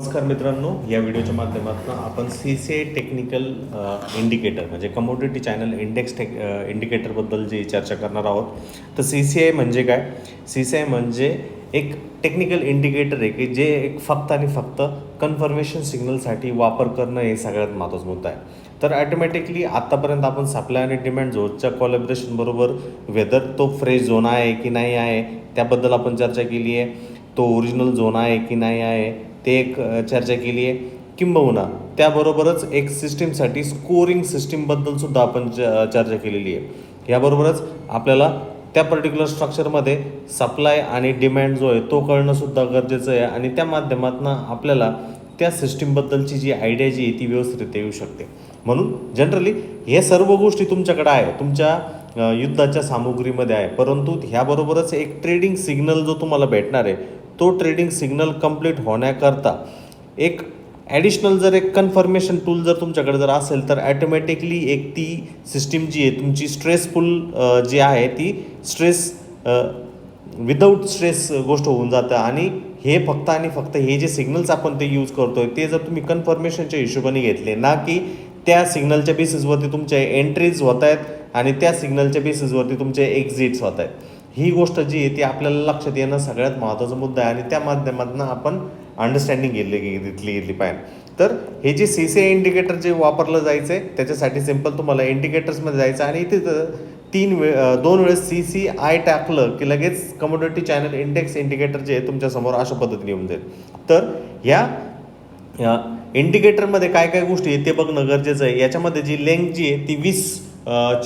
नमस्कार मित्रांनो या व्हिडिओच्या माध्यमातून आपण C C I technical indicator म्हणजे कमोडिटी चॅनल इंडेक्स टेक इंडिकेटरबद्दल जी चर्चा करणार आहोत तर सी सी आय म्हणजे काय? सी सी आय म्हणजे एक टेक्निकल इंडिकेटर आहे की जे एक फक्त आणि फक्त कन्फर्मेशन सिग्नलसाठी वापर करणं हे सगळ्यात महत्त्वाचा मुद्दा आहे. तर ॲटोमॅटिकली आत्तापर्यंत आपण सप्लाय आणि डिमांड झोनच्या कॉलॅबरेशनबरोबर वेदर तो फ्रेश झोन आहे की नाही आहे त्याबद्दल आपण चर्चा केली आहे तो ओरिजिनल झोन आहे की नाही आहे ते एक चर्चा केली आहे. किंबहुना त्याबरोबरच एक सिस्टीमसाठी स्कोरिंग सिस्टीमबद्दल सुद्धा आपण चर्चा केलेली आहे. याबरोबरच आपल्याला त्या पर्टिक्युलर स्ट्रक्चरमध्ये सप्लाय आणि डिमॅन्ड जो आहे तो कळणंसुद्धा गरजेचं आहे आणि त्या माध्यमातून आपल्याला त्या सिस्टीमबद्दलची जी आयडिया जी आहे ती व्यवस्थित येऊ शकते. म्हणून जनरली हे सर्व गोष्टी तुमच्याकडे आहे तुमच्या युद्धाच्या सामुग्रीमध्ये आहे. परंतु ह्याबरोबरच एक ट्रेडिंग सिग्नल जो तुम्हाला भेटणार आहे तो ट्रेडिंग सिग्नल कंप्लीट होण्याकरता एक ॲडिशनल जर एक कन्फर्मेशन टूल जर तुमच्याकडे जर असेल तर ॲटोमॅटिकली एक ती सिस्टीम जी आहे तुमची स्ट्रेसफुल जी आहे ती स्ट्रेस विदाऊट स्ट्रेस गोष्ट होऊन जातं. आणि हे फक्त आणि फक्त हे जे सिग्नल्स आपण ते यूज करतोय ते जर तुम्ही कन्फर्मेशनच्या हिशोबाने घेतले ना की त्या सिग्नलच्या बेसिसवरती तुमच्या एंट्रीज होत आहेत आणि त्या सिग्नलच्या बेसिसवरती तुमचे एक्झिट्स होत आहेत. ही गोष्ट जी आहे ती आपल्याला लक्षात येणं सगळ्यात महत्त्वाचा मुद्दा आहे आणि त्या माध्यमातून आपण अंडरस्टँडिंग घेतली घेतली गेली पाहिजे. तर हे जे सी सी आय इंडिकेटर जे वापरलं जायचं आहे त्याच्यासाठी सिंपल तुम्हाला इंडिकेटर्समध्ये जायचं आणि इथे तीन वे दोन वेळेस सी सी आय टाकलं की लगेच कमोडिटी चॅनल इंडेक्स इंडिकेटर जे आहे तुमच्यासमोर अशा पद्धतीने येऊन जाईल. तर ह्या इंडिकेटरमध्ये काय काय गोष्टी आहेत ते बघणं गरजेचं आहे. याच्यामध्ये जी लेंथ जी आहे ती वीस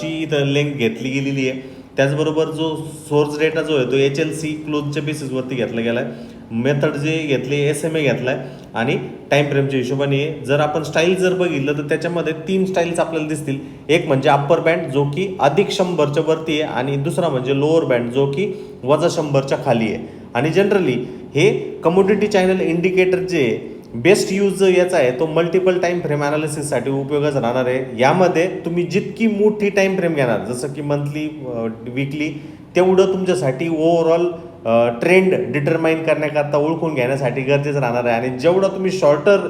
ची इथं लेंथ घेतली गेलेली आहे. त्याचबरोबर जो सोर्स डेटा जो आहे तो एच एल सी क्लोजच्या बेसिसवरती घेतला गेला आहे मेथड जे घेतले एस एम ए घेतला आहे आणि टाईम फ्रेमच्या हिशोबाने जर आपण स्टाईल जर बघितलं तर त्याच्यामध्ये तीन स्टाईल्स आपल्याला दिसतील. एक म्हणजे अप्पर बँड जो की अधिक शंभरच्या वरती आहे आणि दुसरा म्हणजे लोअर बँड जो की वजा शंभरच्या खाली आहे. आणि जनरली हे कमोडिटी चॅनल इंडिकेटर जे आहे बेस्ट यूज जो याचा आहे तो मल्टिपल टाईम फ्रेम अनालिसिससाठी उपयोगाच राहणार आहे. यामध्ये तुम्ही जितकी मोठी टाईम फ्रेम घेणार जसं की मंथली वीकली तेवढं तुमच्यासाठी ओव्हरऑल ट्रेंड डिटरमाइन करण्याकरता ओळखून घेण्यासाठी गरजेचं राहणार आहे. आणि जेवढं तुम्ही शॉर्टर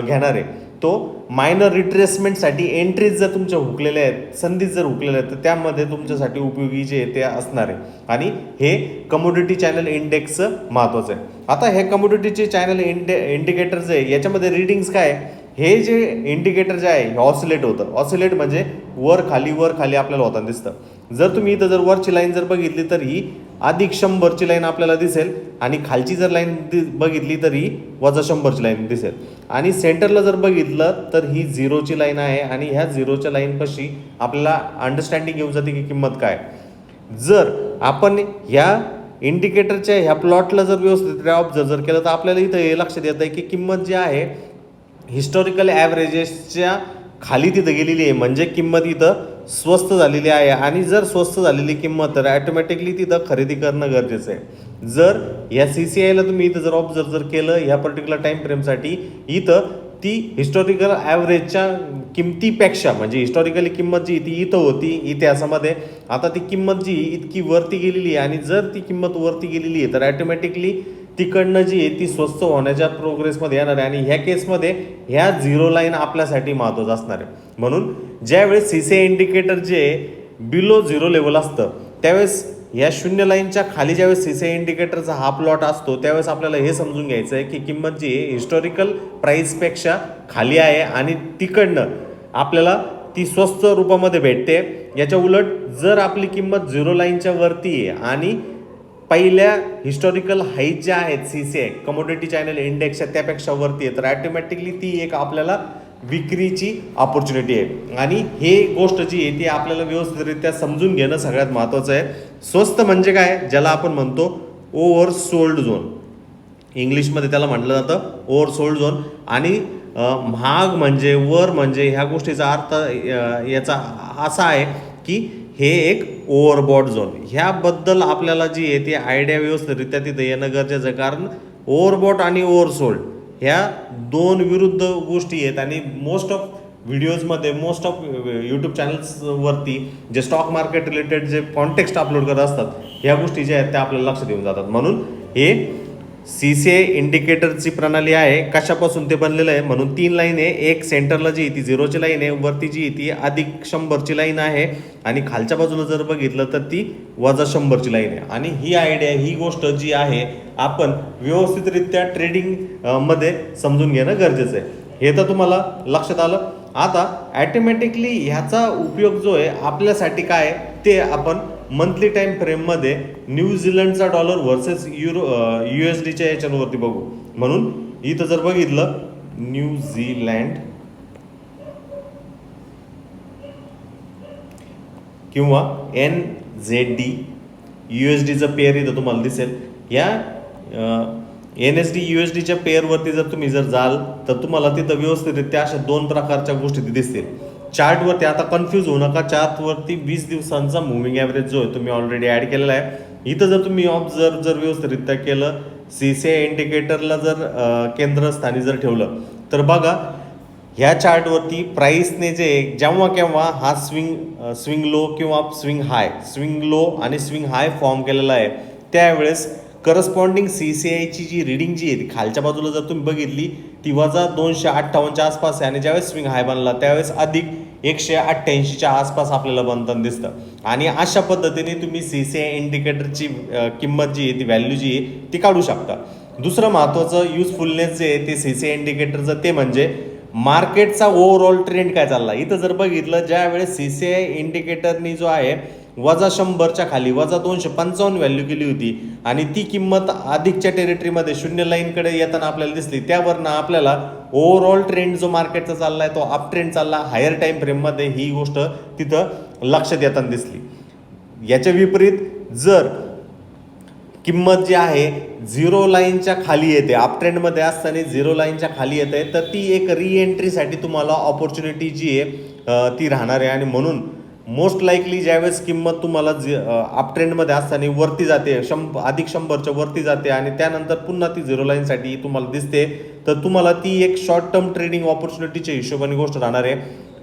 घेणार आहे तो मायनर रिट्रेसमेंटसाठी एंट्रीज जर तुमच्या हुकलेल्या आहेत संधीच जर हुकलेल्या आहेत तर त्यामध्ये तुमच्यासाठी उपयोगी जे ते असणार आहे. आणि हे कमोडिटी चॅनल इंडेक्सचं महत्त्वाचं आहे. आता हे कमोडिटीचे चॅनल इंडे इंडिकेटर जे आहे याच्यामध्ये रिडिंग्स काय आहे? हे जे इंडिकेटर जे आहे हे ऑसिलेट होतं. ऑसिलेट म्हणजे वर खाली वर खाली आपल्याला होताना दिसतं. जर तुम्ही इथं जर वरची लाईन जर बघितली तर ही अधिक शंभरची लाईन आपल्याला दिसेल. आणि खालची जर लाईन बघितली तर ही वजा शंभरची लाईन दिसेल. आणि सेंटरला जर बघितलं तर ही झिरोची लाईन आहे आणि ह्या झिरोच्या लाईनपाशी आपल्याला अंडरस्टँडिंग येऊन जाते की किंमत काय. जर आपण ह्या इंडिकेटरच्या ह्या प्लॉटला जर व्यवस्थित ऑब्झर्व जर केलं तर आपल्याला इथं हे लक्षात येतं आहे की किंमत जी आहे हिस्टॉरिकल ॲव्हरेजेसच्या खाली तिथं गेलेली आहे. म्हणजे किंमत इथं स्वस्त झालेली आहे. आणि जर स्वस्त झालेली किंमत तर ॲटोमॅटिकली तिथं खरेदी करणं गरजेचं आहे. जर या सी सी आयला तुम्ही इथं जर ऑब्झर्व जर केलं ह्या पर्टिक्युलर टाईम फ्रेमसाठी इथं ती हिस्टॉरिकल ॲव्हरेजच्या किमतीपेक्षा म्हणजे हिस्टॉरिकली किंमत जी ती इथं होती इतिहासामध्ये आता ती किंमत जी इतकी वरती गेलेली आहे. आणि जर ती किंमत वरती गेलेली आहे तर ॲटोमॅटिकली तिकडनं जी आहे ती स्वस्त होण्याच्या प्रोग्रेसमध्ये येणार आहे आणि ह्या केसमध्ये ह्या झिरो लाईन आपल्यासाठी महत्त्वाचं असणार आहे. म्हणून ज्यावेळेस सी सी इंडिकेटर जे बिलो झिरो लेवल असतं त्यावेळेस या शून्य लाईनच्या खाली ज्यावेळेस सी सी इंडिकेटरचा हा प्लॉट असतो त्यावेळेस आपल्याला हे समजून घ्यायचं आहे की किंमत जी आहे हिस्टॉरिकल प्राईसपेक्षा खाली आहे आणि तिकडनं आपल्याला ती स्वस्त रूपामध्ये भेटते. याच्या उलट जर आपली किंमत झिरो लाईनच्या वरती आहे आणि पहिल्या हिस्टॉरिकल हाईट ज्या आहेत C C I commodity channel इंडेक्सच्या त्यापेक्षा वरती आहे तर ॲटोमॅटिकली ती एक आपल्याला विक्रीची ऑपॉर्च्युनिटी आहे. आणि हे गोष्ट जी आहे ती आपल्याला व्यवस्थितरित्या समजून घेणं सगळ्यात महत्त्वाचं आहे. स्वस्त म्हणजे काय? ज्याला आपण म्हणतो ओव्हर सोल्ड झोन इंग्लिशमध्ये त्याला म्हटलं जातं ओव्हर सोल्ड झोन आणि महाग म्हणजे वर म्हणजे ह्या गोष्टीचा अर्थ याचा असा आहे की हे एक ओव्हरबॉड झोन ह्याबद्दल आपल्याला जी आहे ती आयडिया व्यवस्थितरित्या तिथं येणं गरजेचं आहे. कारण ओव्हरबॉट आणि ओव्हरसोल्ड ह्या दोन विरुद्ध गोष्टी आहेत. आणि मोस्ट ऑफ व्हिडिओजमध्ये मोस्ट ऑफ यूट्यूब चॅनल्सवरती जे स्टॉक मार्केट रिलेटेड जे कॉन्टेक्स्ट अपलोड करत असतात ह्या गोष्टी ज्या आहेत त्या आपल्याला लक्ष देऊन जातात. म्हणून हे सी सी ए इंडिकेटरची प्रणाली आहे कशापासून ते बनलेलं आहे? म्हणून तीन लाईन आहे. एक सेंटरला जी ती झिरोची लाईन आहे वरती जी ती अधिक शंभरची लाईन आहे आणि खालच्या बाजूला जर बघितलं तर ती वजा शंभरची लाईन आहे. आणि ही आयडिया ही गोष्ट जी आहे आपण व्यवस्थितरित्या ट्रेडिंगमध्ये समजून घेणं गरजेचं आहे. हे तर तुम्हाला लक्षात आलं. आता ॲटोमॅटिकली ह्याचा उपयोग जो आहे आपल्यासाठी काय ते आपण मंथली टाइम फ्रेममध्ये न्यूझीलंडचा dollar versus euro U S डीच्या याच्यावरती बघू. म्हणून इथं जर बघितलं न्यूझीलँड किंवा N Z D U S डीचं pair इथं तुम्हाला दिसेल. या N S D U S डीच्या पेअरवरती जर तुम्ही जर जाल तर तुम्हाला तिथं व्यवस्थितरित्या अशा दोन प्रकारच्या गोष्टी दिसतील. चार्टवरती आता कन्फ्यूज होऊ नका. चार्टवरती वीस दिवसांचा मुव्हिंग ॲव्हरेज जो आहे तुम्ही ऑलरेडी ॲड केलेला आहे. इथं जर तुम्ही ऑब्झर्व जर व्यवस्थितरित्या केलं सी सी आय इंडिकेटरला जर केंद्रस्थानी जर ठेवलं तर बघा ह्या चार्टवरती प्राईसने जे जेव्हा केव्हा हा स्विंग स्विंग लो किंवा स्विंग हाय स्विंग लो आणि स्विंग हाय फॉर्म केलेला आहे त्यावेळेस करस्पॉन्डिंग सी सी आयची जी रिडिंग जी आहे ती खालच्या बाजूला जर तुम्ही बघितली ती वजा दोनशे अठ्ठावन्नच्या आसपास आहे आणि ज्यावेळेस स्विंग हाय बनला त्यावेळेस अधिक एकशे अठ्ठ्याऐंशीच्या आसपास आपल्याला बनताना दिसतं. आणि अशा पद्धतीने तुम्ही सी सी आय इंडिकेटरची किंमत जी आहे ती व्हॅल्यू जी आहे ती काढू शकता. दुसरं महत्त्वाचं युजफुलनेस जे आहे ते सी सी आय इंडिकेटरचं ते म्हणजे मार्केटचा ओव्हरऑल ट्रेंड काय चालला? इथं जर बघितलं ज्यावेळेस सी सी आय इंडिकेटरनी जो आहे वजा शंभरच्या खाली वजा दोनशे पंचावन्न व्हॅल्यू केली होती आणि ती किंमत अधिकच्या टेरिटरीमध्ये शून्य लाईनकडे येताना आपल्याला दिसली त्यावरनं आपल्याला ओव्हरऑल ट्रेंड जो मार्केटचा चालला आहे तो अप ट्रेंड चालला. हायर टाईम फ्रेममध्ये ही गोष्ट तिथं लक्षात येताना दिसली. याच्या विपरीत जर किंमत जी आहे झिरो लाईनच्या खाली येते अप ट्रेंडमध्ये असताना झिरो लाईनच्या खाली येते तर ती एक रिएंट्रीसाठी तुम्हाला ऑपॉर्च्युनिटी जी आहे ती राहणार आहे. आणि म्हणून मोस्ट लाईकली ज्यावेळेस किंमत तुम्हाला जी अपट्रेंडमध्ये असताना वरती जाते शंभ अधिक शंभरच्या वरती जाते आणि त्यानंतर पुन्हा ती झिरो लाईनसाठी तुम्हाला दिसते तर तुम्हाला ती एक शॉर्ट टर्म ट्रेडिंग ऑपॉर्च्युनिटीच्या हिशोबाने गोष्ट राहणार आहे.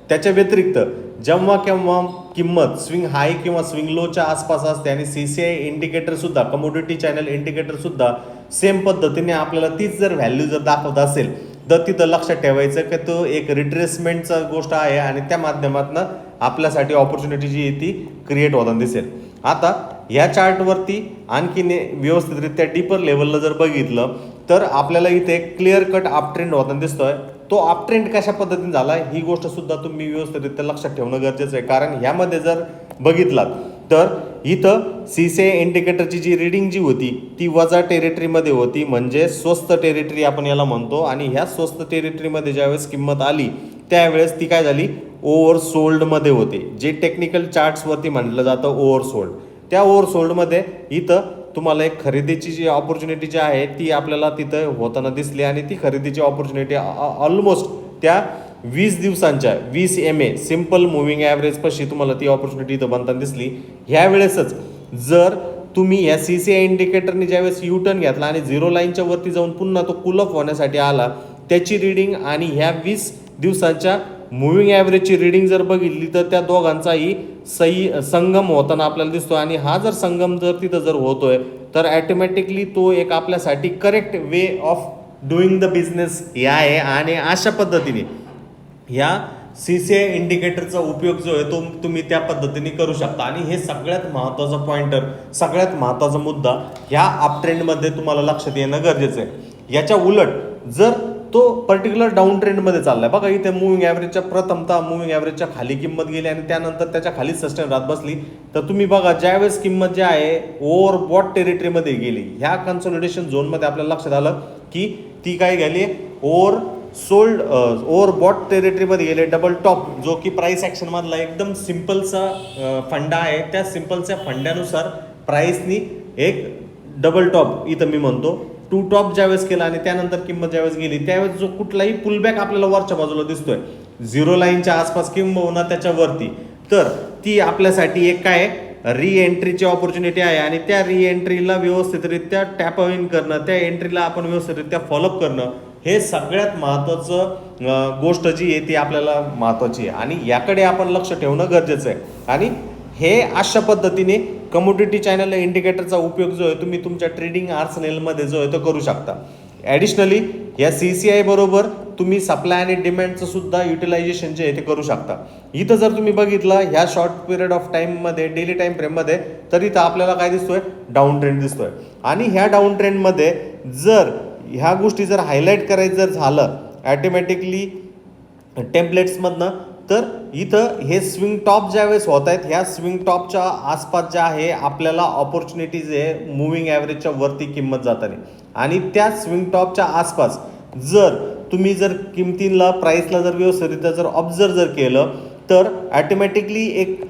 त्याच्या व्यतिरिक्त जेव्हा केव्हा किंमत स्विंग हाय किंवा स्विंग लोच्या आसपास असते आणि सी सी आय इंडिकेटरसुद्धा कमोडिटी चॅनल इंडिकेटरसुद्धा सेम पद्धतीने आपल्याला तीच जर व्हॅल्यू जर दाखवत असेल तर तिथं लक्षात ठेवायचं की तो एक रिट्रेसमेंटचा गोष्ट आहे आणि त्या माध्यमातून आपल्यासाठी ऑपॉर्च्युनिटी जी आहे ती क्रिएट होताना दिसेल. आता ह्या चार्टवरती आणखीन व्यवस्थितरित्या डीपर लेवलला जर बघितलं तर आपल्याला इथे क्लिअर कट अपट्रेंड होताना दिसतोय. तो अपट्रेंड कशा पद्धतीने झाला ही गोष्ट सुद्धा तुम्ही व्यवस्थितरित्या लक्षात ठेवणं गरजेचं आहे. कारण ह्यामध्ये जर बघितलात तर इथं सी सी इंडिकेटरची जी रिडिंग जी होती ती वजा टेरिटरीमध्ये होती. म्हणजे स्वस्त टेरिटरी आपण याला म्हणतो. आणि ह्या स्वस्त टेरिटरीमध्ये ज्यावेळेस किंमत आली त्यावेळेस ती काय झाली? ओव्हर सोल्डमध्ये होते. जे टेक्निकल चार्ट्सवरती म्हटलं जातं ओव्हर सोल्ड त्या ओव्हर सोल्डमध्ये इथं तुम्हाला एक खरेदीची जी ऑपॉर्च्युनिटी जी आहे ती आपल्याला तिथं होताना दिसली आणि ती खरेदीची ऑपॉर्च्युनिटी ऑलमोस्ट त्या वीस दिवसांच्या वीस एम ए सिंपल मुव्हिंग ॲव्हरेजपाशी तुम्हाला ती ऑपॉर्च्युनिटी इथं बनताना दिसली. ह्या वेळेसच जर तुम्ही या सी सी आय इंडिकेटरने ज्यावेळेस यू टर्न घेतला आणि झिरो लाईनच्या वरती जाऊन पुन्हा तो कुल ऑफ होण्यासाठी आला त्याची रिडिंग आणि ह्या वीस दिवसाच्या मुव्हिंग ॲव्हरेजची रिडिंग जर बघितली तर त्या दोघांचाही सई संगम होताना आपल्याला दिसतो आणि हा जर संगम जर तिथं जर होतोय तर ॲटोमॅटिकली तो एक आपल्यासाठी correct way of doing the business हे आहे. आणि अशा पद्धतीने ह्या सी सी आय इंडिकेटरचा उपयोग जो आहे तो तुम्ही त्या पद्धतीने करू शकता. आणि हे सगळ्यात महत्त्वाचा पॉइंटर सगळ्यात महत्त्वाचा मुद्दा ह्या अपट्रेंडमध्ये तुम्हाला लक्षात येणं गरजेचं आहे. याच्या उलट जर तो पर्टिक्युलर डाऊन ट्रेंडमध्ये चाललाय. बघा इथे मुव्हिंग ॲव्हरेजच्या प्रथमता मुव्हिंग ॲव्हरेजच्या खाली किंमत गेली आणि त्यानंतर त्याच्याखाली सस्टेन राहत बसली. तर तुम्ही बघा ज्यावेळेस किंमत जी आहे ओव्हर बॉट टेरिटरीमध्ये गेली ह्या कन्सोलिडेशन झोनमध्ये आपल्याला लक्षात आलं की ती काय गेली ओव्हर सोल्ड ओव्हर बॉट टेरिटरीमध्ये गेले? डबल टॉप जो की प्राईस ॲक्शनमधला एकदम सिम्पलचा फंडा आहे. त्या सिम्पलच्या फंड्यानुसार प्राईसनी एक डबल टॉप इथं मी म्हणतो. टू टॉप ज्यावेळेस केला आणि त्यानंतर किंमत ज्यावेळेस गेली त्यावेळेस जो कुठलाही पुलबॅक आपल्याला वरच्या बाजूला दिसतोय. झिरो लाईनच्या आसपास किंबहुना त्याच्यावरती तर ती आपल्यासाठी एक काय री एंट्रीची ऑपॉर्च्युनिटी आहे आणि त्या री एंट्रीला व्यवस्थितरित्या टॅप इन करणं त्या एंट्रीला आपण व्यवस्थितरित्या फॉलोअप करणं हे सगळ्यात महत्त्वाचं गोष्ट जी आहे ती आपल्याला महत्त्वाची आहे. आणि याकडे आपण लक्ष ठेवणं गरजेचं आहे. आणि हे अशा पद्धतीने कमोडिटी चॅनल इंडिकेटरचा उपयोग जो आहे तुम्ही तुमच्या ट्रेडिंग आर्सनेलमध्ये जो आहे तो करू शकता. ॲडिशनली या सी सी आय बरोबर तुम्ही सप्लाय आणि डिमांडचं सुद्धा युटिलायझेशन जे आहे ते करू शकता. इथं जर तुम्ही बघितलं ह्या शॉर्ट पिरियड ऑफ टाईममध्ये डेली टाईम फ्रेममध्ये तर इथं आपल्याला काय दिसतोय? डाऊन ट्रेंड दिसतोय. आणि ह्या डाऊन ट्रेंडमध्ये जर ह्या गोष्टी जर हायलाईट करायचं जर झालं ॲटोमॅटिकली टेम्पलेट्समधनं तर इथं हे स्विंग टॉप ज्या वेळेस होत आहेत ह्या स्विंग टॉपच्या आसपास ज्या आहे आपल्याला ऑपॉर्च्युनिटीज आहे मुव्हिंग ॲव्हरेजच्या वरती किंमत जाताना. आणि त्या स्विंग टॉपच्या आसपास जर तुम्ही जर किमतीला प्राईसला जर व्यवस्थितरित्या जर ऑब्झर्व जर केलं तर ॲटोमॅटिकली एक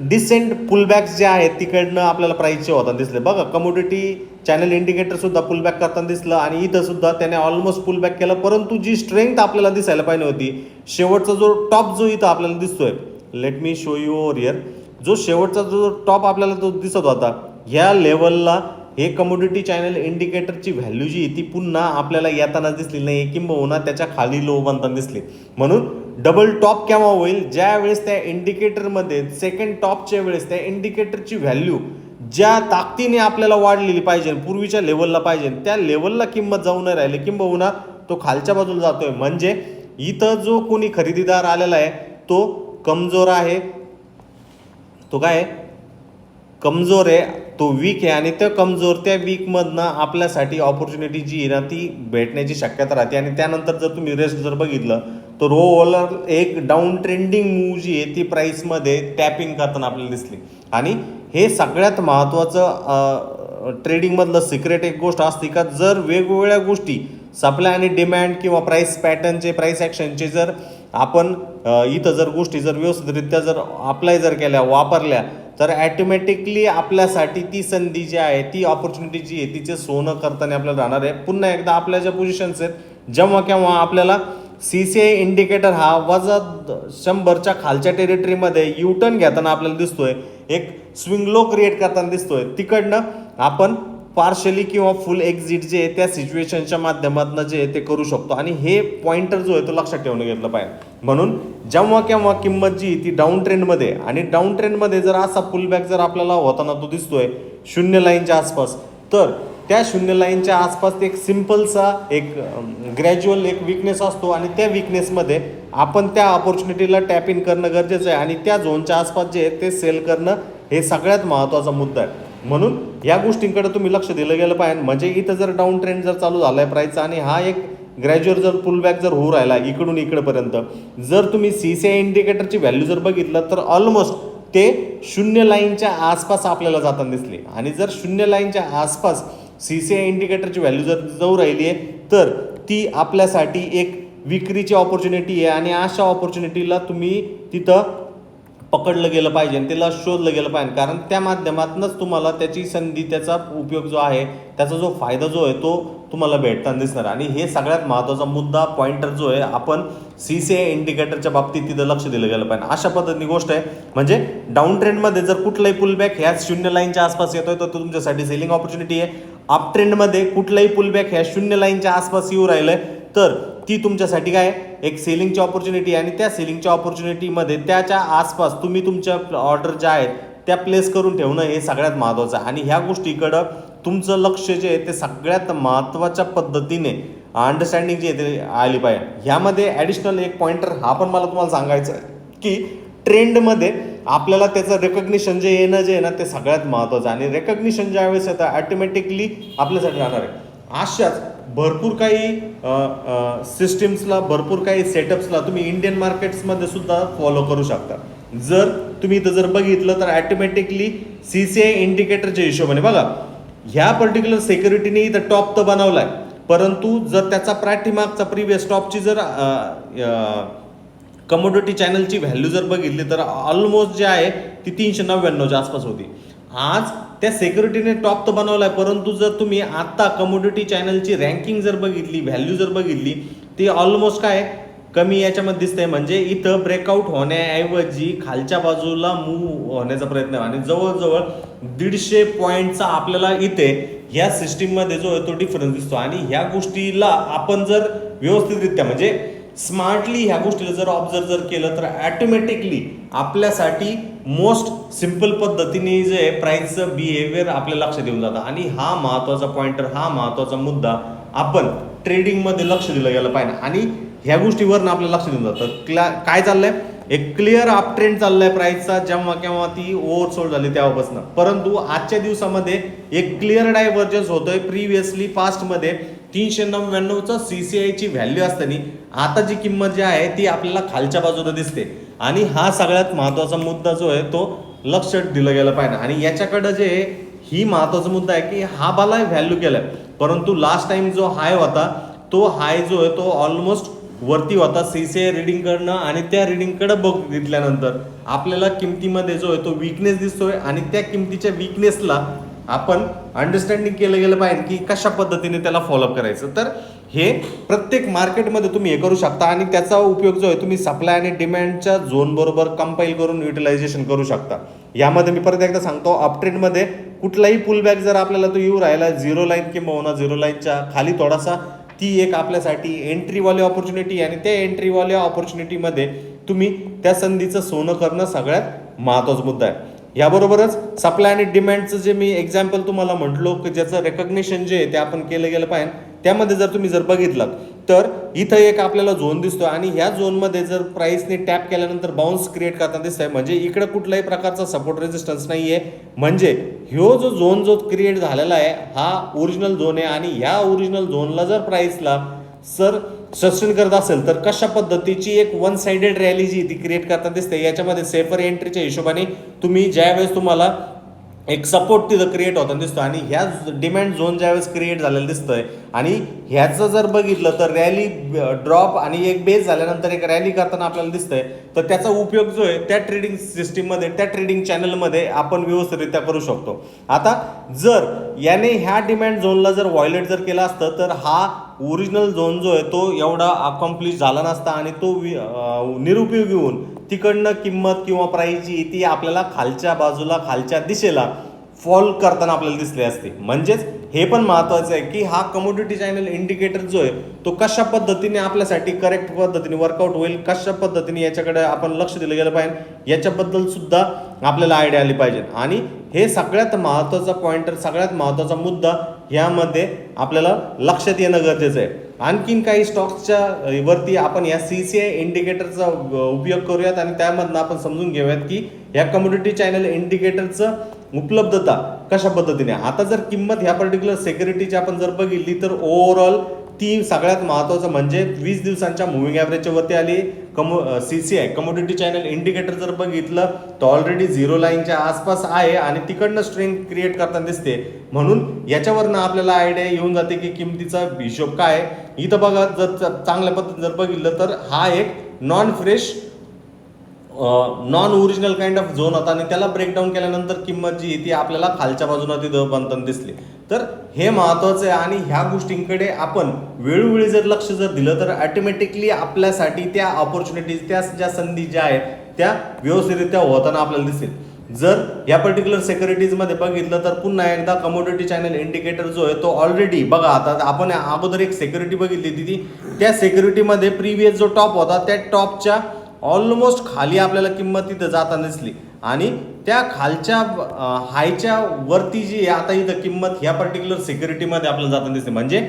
डिसेंट पुलबॅक्स जे आहेत तिकडनं आपल्याला प्राईसचे होताना दिसले. बघा कमोडिटी चॅनल इंडिकेटर सुद्धा पुलबॅक करताना दिसलं आणि इथं सुद्धा त्याने ऑलमोस्ट पुलबॅक केलं परंतु जी स्ट्रेंथ आपल्याला दिसायला पाहिजे होती शेवटचा जो टॉप जो इथं आपल्याला दिसतोय let me show you over here जो शेवटचा जो टॉप आपल्याला तो दिसत होता ह्या लेवलला हे कमोडिटी चॅनल इंडिकेटरची व्हॅल्यू जी ती पुन्हा आपल्याला येताना दिसली नाही किंबहुना त्याच्याखाली लो बनताना दिसली. म्हणून डबल टॉप केव्हा होईल? ज्या वेळेस त्या इंडिकेटरमध्ये सेकंड टॉपच्या वेळेस त्या इंडिकेटरची व्हॅल्यू ज्या ताकदीने आपल्याला वाढलेली पाहिजे पूर्वीच्या लेवलला पाहिजे त्या लेवलला किंमत जाऊन नाही राहिली किंबहुना तो खालच्या बाजूला जातोय. म्हणजे इथं जो कोणी खरेदीदार आलेला आहे तो कमजोर आहे. तो काय आहे? कमजोर आहे. तो वीक आहे आणि त्या कमजोर त्या वीकमधनं आपल्यासाठी ऑपॉर्च्युनिटी जी आहे ना ती भेटण्याची शक्यता राहते. आणि त्यानंतर जर तुम्ही रेस्ट जर बघितलं तर रो ओलर एक डाऊन ट्रेंडिंग मूव जी आहे ती प्राईसमध्ये टॅपिंग करताना आपल्याला दिसली. आणि हे सगळ्यात महत्त्वाचं ट्रेडिंगमधलं सिक्रेट एक गोष्ट असते का जर वेगवेगळ्या गोष्टी सप्लाय आणि डिमॅन्ड किंवा प्राईस पॅटर्नचे प्राईस ॲक्शनचे जर आपण इथं जर गोष्टी जर व्यवस्थितरित्या जर अप्लाय जर केल्या वापरल्या तर ॲटोमॅटिकली आपल्यासाठी ती संधी जी आहे ती ऑपॉर्च्युनिटी जी आहे तिचे सोनं करताना आपल्याला राहणार आहे. पुन्हा एकदा आपल्या ज्या पोझिशन्स आहेत जेव्हा केव्हा आपल्याला सी सी आय इंडिकेटर हा वजा शंभरच्या खालच्या टेरिटरीमध्ये युटर्न घेताना आपल्याला दिसतोय. एक स्विंग लो क्रिएट करताना दिसतोय. तिकडनं आपण पार्शली किंवा फुल एक्झिट जे आहे त्या सिच्युएशनच्या माध्यमातून जे आहे ते करू शकतो. आणि हे पॉइंटर जो आहे तो लक्षात ठेवणं घेतलं पाहिजे. म्हणून जेव्हा केव्हा किंमत जी ती डाऊन ट्रेंडमध्ये आणि डाऊन ट्रेंडमध्ये जर असा फुलबॅक जर आपल्याला होताना तो दिसतोय शून्य लाईनच्या आसपास तर त्या शून्य लाईनच्या आसपास एक सिम्पलसा एक ग्रॅज्युअल एक विकनेस असतो आणि त्या विकनेसमध्ये आपण त्या ऑपॉर्च्युनिटीला टॅप इन करणं गरजेचं आहे. आणि त्या झोनच्या आसपास जे आहे ते सेल करणं हे सगळ्यात महत्त्वाचा मुद्दा आहे. म्हणून या गोष्टींकडे तुम्ही लक्ष दिलं गेलं पाहिजे. म्हणजे इथं जर डाऊन ट्रेंड जर चालू झाला आहे प्राईसचा आणि हा एक ग्रॅज्युअल जर पुलबॅक जर होऊ राहिला इकडून इकडपर्यंत जर तुम्ही सी सी आय इंडिकेटरची व्हॅल्यू जर बघितलं तर ऑलमोस्ट ते शून्य लाईनच्या आसपास आपल्याला जाताना दिसले. आणि जर शून्य लाईनच्या आसपास सी सी आय इंडिकेटरची व्हॅल्यू जर जाऊ राहिली आहे तर ती आपल्यासाठी एक विक्रीची ऑपॉर्च्युनिटी आहे आणि अशा ऑपॉर्च्युनिटीला तुम्ही तिथं पकडलं गेलं पाहिजे आणि त्याला शोधलं गेलं पाहिजे. कारण त्या माध्यमातूनच तुम्हाला त्याची संधी त्याचा उपयोग जो आहे त्याचा जो फायदा जो आहे तो तुम्हाला भेटताना दिसणार. आणि हे सगळ्यात महत्त्वाचा मुद्दा पॉइंटर जो आहे आपण सी सी आय इंडिकेटरच्या बाबतीत तिथं लक्ष दिलं गेलं पाहिजे. अशा पद्धतीने गोष्ट आहे. म्हणजे डाऊन ट्रेंडमध्ये जर कुठलाही पुलबॅक ह्याच शून्य लाईनच्या आसपास येतोय तर तो तुमच्यासाठी सेलिंग ऑपॉर्च्युनिटी आहे. अप ट्रेंडमध्ये कुठलाही पुलबॅक ह्या शून्य लाईनच्या आसपास येऊ राहिलंय. तर ती तुमच्यासाठी काय? आहे? एक सेलिंगची ऑपॉर्च्युनिटी आणि त्या सेलिंगच्या ऑपॉर्च्युनिटीमध्ये त्याच्या आसपास तुम्ही तुमच्या ऑर्डर ज्या आहेत त्या प्लेस करून ठेवणं हे सगळ्यात महत्त्वाचं आहे. आणि ह्या गोष्टीकडं तुमचं लक्ष जे आहे ते सगळ्यात महत्त्वाच्या पद्धतीने अंडरस्टँडिंग जी आहे ते आली पाहिजे. ह्यामध्ये ॲडिशनल एक पॉइंटर हा पण मला तुम्हाला सांगायचं आहे की ट्रेंडमध्ये आपल्याला त्याचं रेकग्निशन जे येणं जे आहे ना ते सगळ्यात महत्त्वाचं आणि रेकग्निशन ज्यावेळेस येतं ॲटोमॅटिकली आपल्यासाठी राहणार आहे. अशाच भरपूर काही सिस्टीम्सला भरपूर काही सेटअप्सला तुम्ही इंडियन मार्केट्समध्ये सुद्धा फॉलो करू शकता. जर तुम्ही इथं जर बघितलं तर ॲटोमॅटिकली सी सी आय इंडिकेटरच्या हिशोबाने बघा. ह्या पर्टिक्युलर सेक्युरिटीने इथं टॉप तर बनवला आहे परंतु जर त्याचा पाठीमागचा प्रिव्हियस टॉपची जर कमोडिटी चॅनलची व्हॅल्यू जर बघितली तर ऑलमोस्ट जे आहे ती तीनशे नव्याण्णवच्या आसपास होती. आज त्या सेक्युरिटीने टॉप तर बनवलाय परंतु जर तुम्ही आत्ता कमोडिटी चॅनलची रँकिंग जर बघितली व्हॅल्यू जर बघितली ती ऑलमोस्ट काय कमी याच्यामध्ये दिसतंय. म्हणजे इथं ब्रेकआउट होण्याऐवजी खालच्या बाजूला मूव होण्याचा प्रयत्न आणि जवळजवळ दीडशे पॉईंटचा आपल्याला इथे ह्या सिस्टीममध्ये जो आहे तो डिफरन्स दिसतो. आणि ह्या गोष्टीला आपण जर व्यवस्थितरित्या म्हणजे स्मार्टली ह्या गोष्टीला जर ऑब्झर्व जर केलं तर ॲटोमॅटिकली आपल्यासाठी मोस्ट सिंपल पद्धतीने जे आहे प्राईजचं बिहेवियर आपल्या लक्षात येऊन जातं. आणि हा महत्त्वाचा पॉइंटर हा महत्त्वाचा मुद्दा आपण ट्रेडिंगमध्ये लक्ष दिलं गेलं पाहिजे. आणि ह्या गोष्टीवरनं आपल्याला लक्ष देऊन जातं. क्ला काय चाललंय? एक क्लिअर अप ट्रेंड चाललाय प्राईसचा जेव्हा केव्हा ती ओव्हरसोल्ड झाली तेव्हापासून. परंतु आजच्या दिवसामध्ये एक क्लिअर डायव्हर्जन्स होतोय. प्रिव्हियसली पास्टमध्ये तीनशे नव्याण्णवचा सी सी आयची व्हॅल्यू असताना आता जी किंमत जी आहे ती आपल्याला खालच्या बाजूला दिसते. आणि हा सगळ्यात महत्त्वाचा मुद्दा जो आहे तो लक्ष दिलं गेलं पाहिजे. आणि याच्याकडं जे ही महत्त्वाचा मुद्दा आहे की हा बाला व्हॅल्यू केलाय. परंतु लास्ट टाइम जो हाय होता तो हाय जो आहे तो ऑलमोस्ट वरती होता. सी सी आय रिडिंगकडनं आणि त्या रिडिंगकडे बघितल्यानंतर आपल्याला किमतीमध्ये जो आहे तो विकनेस दिसतोय आणि त्या किमतीच्या विकनेसला आपण अंडरस्टँडिंग केलं गेलं पाहिजे की कशा पद्धतीने त्याला फॉलोअप करायचं. तर हे प्रत्येक मार्केटमध्ये तुम्ही हे करू शकता आणि त्याचा उपयोग जो आहे तुम्ही सप्लाय आणि डिमांडच्या झोन बरोबर कंपाईल करून युटिलायझेशन करू शकता. यामध्ये मी परत एकदा सांगतो अपट्रेंडमध्ये कुठलाही पुलबॅक जर आपल्याला तो येऊ राहिला झिरो लाईन किंवा झिरो लाईनच्या खाली थोडासा ती एक आपल्यासाठी एंट्रीवाली ऑपॉर्च्युनिटी आणि त्या एंट्रीवाल्या ऑपॉर्च्युनिटीमध्ये तुम्ही त्या संधीचं सोनं करणं सगळ्यात महत्त्वाचा मुद्दा आहे. याबरोबरच सप्लाय आणि डिमांडचं जे मी एक्झाम्पल तुम्हाला म्हटलो की ज्याचं रेकग्नेशन जे आहे ते आपण केलं गेलं पाहिजे. त्यामध्ये जर तुम्ही जर बघितलं तर इथं एक आपल्याला झोन दिसतो आणि ह्या झोनमध्ये जर प्राईसने टॅप केल्यानंतर बाउन्स क्रिएट करताना दिसतंय म्हणजे इकडे कुठल्याही प्रकारचा सपोर्ट रेजिस्टन्स नाही आहे म्हणजे ह्यो जो झोन जो क्रिएट झालेला आहे हा ओरिजिनल झोन आहे आणि ह्या ओरिजिनल झोनला जर प्राईसला सर सस्टेन करत असेल तर कशा पद्धतीची एक वन साइडेड रॅली जी ती क्रिएट करताना दिसते याच्यामध्ये सेफर एंट्रीच्या हिशोबाने तुम्ही ज्यावेळेस तुम्हाला एक सपोर्ट तिथं क्रिएट होताना दिसतो आणि ह्या डिमांड झोन ज्यावेळेस क्रिएट झालेलं दिसतंय आणि ह्याचं जर बघितलं तर रॅली ड्रॉप आणि एक बेस झाल्यानंतर एक रॅली करताना आपल्याला दिसतंय. तर त्याचा उपयोग जो आहे त्या ट्रेडिंग सिस्टीममध्ये त्या ट्रेडिंग चॅनलमध्ये आपण व्यवस्थितरित्या करू शकतो. आता जर याने ह्या डिमांड झोनला जर व्हायलेट जर केलं असतं तर हा ओरिजिनल झोन जो आहे तो एवढा अकॉम्प्लिश झाला नसता आणि तो वि- निरुपयोगी होऊन तिकडनं किंमत किंवा प्राईस जी ती आपल्याला खालच्या बाजूला खालच्या दिशेला फॉल करताना आपल्याला दिसले असते. म्हणजेच हे पण महत्वाचं आहे की हा कमोडिटी चॅनल इंडिकेटर जो आहे तो कशा पद्धतीने आपल्यासाठी करेक्ट पद्धतीने वर्कआउट होईल कशा पद्धतीने याच्याकडे आपण लक्ष दिलं गेलं पाहिजे याच्याबद्दल सुद्धा आपल्याला आयडिया आली पाहिजे. आणि हे सगळ्यात महत्त्वाचा पॉइंटर सगळ्यात महत्त्वाचा मुद्दा ह्यामध्ये आपल्याला लक्षात येणं गरजेचं आहे. आणखीन काही स्टॉक्सच्या वरती आपण या सी सी आय इंडिकेटरचा उपयोग करूयात आणि त्यामधनं आपण समजून घेऊयात की या कम्युनिटी चॅनल इंडिकेटरचं उपलब्धता कशा पद्धतीने आता जर किंमत ह्या पर्टिक्युलर सेक्युरिटीची आपण जर बघितली तर ओव्हरऑल ती सगळ्यात महत्त्वाचं म्हणजे वीस दिवसांच्या मुव्हिंग ॲव्हरेजच्या आली. कमो C C I commodity channel indicator जर बघितलं तर ऑलरेडी झिरो लाईनच्या आसपास आहे आणि तिकडनं स्ट्रेंथ क्रिएट करताना दिसते. म्हणून याच्यावरनं आपल्याला आयडिया येऊन जाते की किमतीचा हिशोब काय आहे. इथं बघा जर च- चांगल्या पद्धतीने जर बघितलं तर हा एक non fresh non original kind of zone होता आणि त्याला ब्रेकडाऊन केल्यानंतर किंमत जी आहे ती आपल्याला खालच्या बाजूला तिथं बनताना दिसली. तर हे महत्त्वाचं आहे आणि ह्या गोष्टींकडे आपण वेळोवेळी जर लक्ष जर दिलं तर ॲटोमॅटिकली आपल्यासाठी त्या ऑपॉर्च्युनिटीज त्या ज्या संधी ज्या आहेत त्या व्यवस्थितरित्या होताना आपल्याला दिसेल. जर या पर्टिक्युलर सेक्युरिटीजमध्ये बघितलं तर पुन्हा एकदा कमोडिटी चॅनल इंडिकेटर जो आहे तो ऑलरेडी बघा आता आपण अगोदर एक सेक्युरिटी बघितली होती ती त्या सेक्युरिटीमध्ये प्रिव्हियस जो टॉप होता त्या टॉपच्या ऑलमोस्ट खाली आपल्याला किंमत तिथं जाताना दिसली. आणि त्या खालच्या हायच्या वरती जी आहे आता इथं किंमत ह्या पर्टिक्युलर सिक्युरिटीमध्ये आपल्याला जाताना दिसते. म्हणजे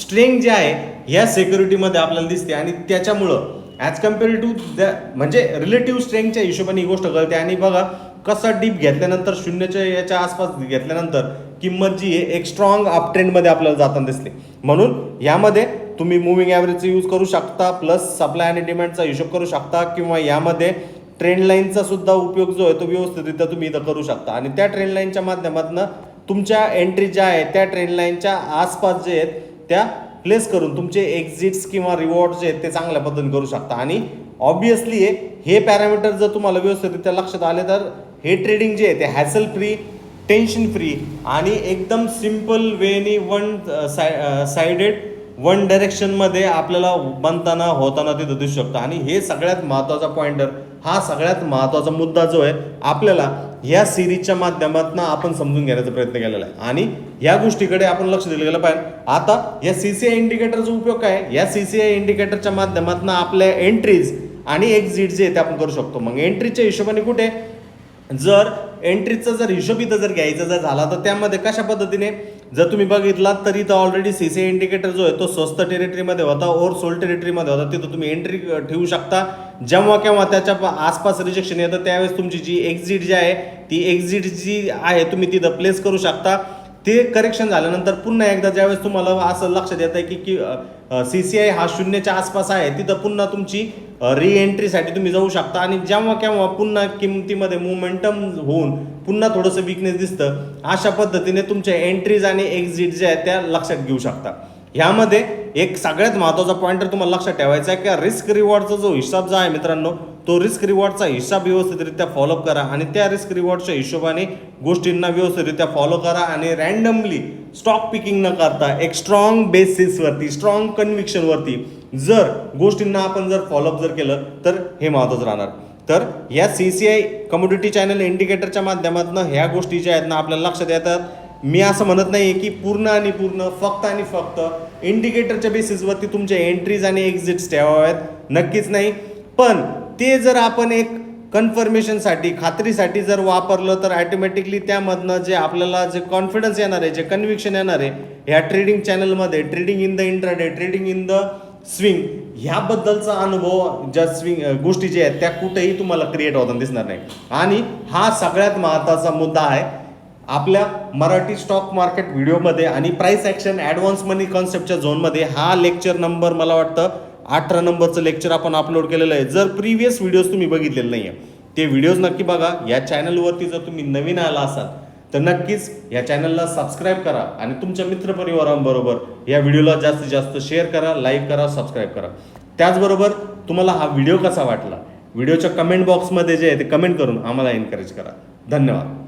स्ट्रेंग जे आहे ह्या सिक्युरिटीमध्ये आपल्याला दिसते. आणि त्याच्यामुळं ॲज कंपेअर टू द म्हणजे रिलेटिव्ह स्ट्रेंगच्या हिशोबाने ही गोष्ट कळते. आणि बघा कसा डीप घेतल्यानंतर शून्यच्या याच्या आसपास घेतल्यानंतर किंमत जी आहे एक स्ट्रॉंग अप ट्रेंडमध्ये आपल्याला जाताना दिसते. म्हणून यामध्ये तुम्ही मुव्हिंग ॲव्हरेजचा यूज करू शकता प्लस सप्लाय आणि डिमांडचा हिशोब करू शकता किंवा यामध्ये ट्रेंड लाईनचा सुद्धा उपयोग जो आहे तो व्यवस्थितरित्या तुम्ही इथं करू शकता. आणि त्या ट्रेंड लाईनच्या माध्यमातून तुमच्या एंट्री ज्या आहेत त्या ट्रेंड लाईनच्या आसपास जे आहेत त्या प्लेस करून तुमचे एक्झिट्स किंवा रिवॉर्ड जे आहेत ते चांगल्या पद्धतीने करू शकता. आणि ऑब्विसली हे पॅरामीटर जर तुम्हाला व्यवस्थितरित्या लक्षात आले तर हे ट्रेडिंग जे आहे ते हॅसल फ्री टेन्शन फ्री आणि एकदम सिंपल वेनी वन साय सायडेड वन डायरेक्शनमध्ये आपल्याला बनताना होताना तिथं दिसू शकतं. आणि हे सगळ्यात महत्त्वाचा पॉइंटर हा सगळ्यात महत्त्वाचा मुद्दा जो आहे आपल्याला या सिरीजच्या माध्यमातून आपण समजून घेण्याचा प्रयत्न केलेला आहे. आणि या गोष्टीकडे आपण लक्ष दिलं गेलं पाहिजे. आता या सी सी आय इंडिकेटरचा उपयोग काय या सी सी आय इंडिकेटरच्या माध्यमातून आपल्या एंट्रीज आणि एक्झिट जे आहे ते आपण करू शकतो. मग एंट्रीच्या हिशोबाने कुठे? जर एंट्रीचा जर हिशोब इथं जर घ्यायचा जर झाला तर त्यामध्ये कशा पद्धतीने जर तुम्ही बघितलात तर इथं ऑलरेडी सी सी इंडिकेटर जो आहे तो स्वस्त टेरिटरीमध्ये होता ओर सोल टेरिटरीमध्ये होता तिथं तुम्ही एंट्री ठेवू शकता. जेव्हा केव्हा त्याच्या आसपास रिजेक्शन येतं त्यावेळेस तुमची जी एक्झिट जी आहे ती एक्झिट जी आहे तुम्ही तिथं प्लेस करू शकता. ते करेक्शन झाल्यानंतर पुन्हा एकदा ज्यावेळेस तुम्हाला असं लक्षात येत आहे की की सी सी आय हा शून्यच्या आसपास आहे तिथं पुन्हा तुमची री एंट्रीसाठी तुम्ही जाऊ शकता आणि जेव्हा केव्हा पुन्हा किमतीमध्ये मुवमेंटम होऊन पुन्हा थोडंसं विकनेस दिसतं अशा पद्धतीने तुमच्या एंट्रीज आणि एक्झिट ज्या आहेत त्या लक्षात घेऊ शकता. ह्यामध्ये एक सगळ्यात महत्त्वाचा पॉईंट तर तुम्हाला लक्षात ठेवायचा आहे की रिस्क रिवॉर्डचा जो हिसाब जो आहे मित्रांनो तो रिस्क रिवॉर्डचा हिसाब व्यवस्थितरित्या फॉलोअप करा आणि त्या रिस्क रिवॉर्डच्या हिशोबाने गोष्टींना व्यवस्थितरित्या फॉलो करा आणि रँडमली स्टॉक पिकिंग न करता एक स्ट्रॉंग बेसिसवरती स्ट्रॉंग कन्व्हिक्शनवरती जर गोष्टींना आपण जर फॉलोअप जर केलं तर हे महत्त्वाचं राहणार. तर या C C I community channel इंडिकेटरच्या माध्यमातून ह्या गोष्टी ज्या आहेत ना आपल्याला लक्षात येतात. मी असं म्हणत नाही की पूर्ण आणि पूर्ण फक्त आणि फक्त इंडिकेटरच्या बेसिसवरती तुमच्या एंट्रीज आणि एक्झिट्स ठेवाव्यात. नक्कीच नाही. पण ते जर आपण एक कन्फर्मेशनसाठी खात्रीसाठी जर वापरलं तर ॲटोमॅटिकली त्यामधनं जे आपल्याला जे कॉन्फिडन्स येणार आहे जे कन्व्हिक्शन येणार आहे ह्या ट्रेडिंग चॅनलमध्ये trading in the intraday trading in the swing ह्याबद्दलचा अनुभव ज्या स्विंग गोष्टी ज्या आहेत त्या कुठेही तुम्हाला क्रिएट होताना दिसणार नाही. आणि हा सगळ्यात महत्त्वाचा मुद्दा आहे. आपल्या मराठी स्टॉक मार्केट व्हिडिओमध्ये आणि प्राईस ॲक्शन ॲडव्हान्स मनी कॉन्सेप्टच्या झोनमध्ये हा लेक्चर नंबर मला वाटतं अठरा नंबरचं लेक्चर आपण अपलोड केलेलं आहे. जर प्रिव्हियस व्हिडिओज तुम्ही बघितलेले नाही आहे ते व्हिडिओज नक्की बघा. या चॅनलवरती जर तुम्ही नवीन आला असाल तर नक्कीच या चॅनलला सबस्क्राईब करा आणि तुमच्या मित्रपरिवारांबरोबर या व्हिडिओला जास्तीत जास्त शेअर करा लाईक करा सबस्क्राईब करा. त्याचबरोबर तुम्हाला हा व्हिडिओ कसा वाटला? व्हिडिओच्या कमेंट बॉक्समध्ये जे आहे ते कमेंट करून आम्हाला एनकरेज करा. धन्यवाद.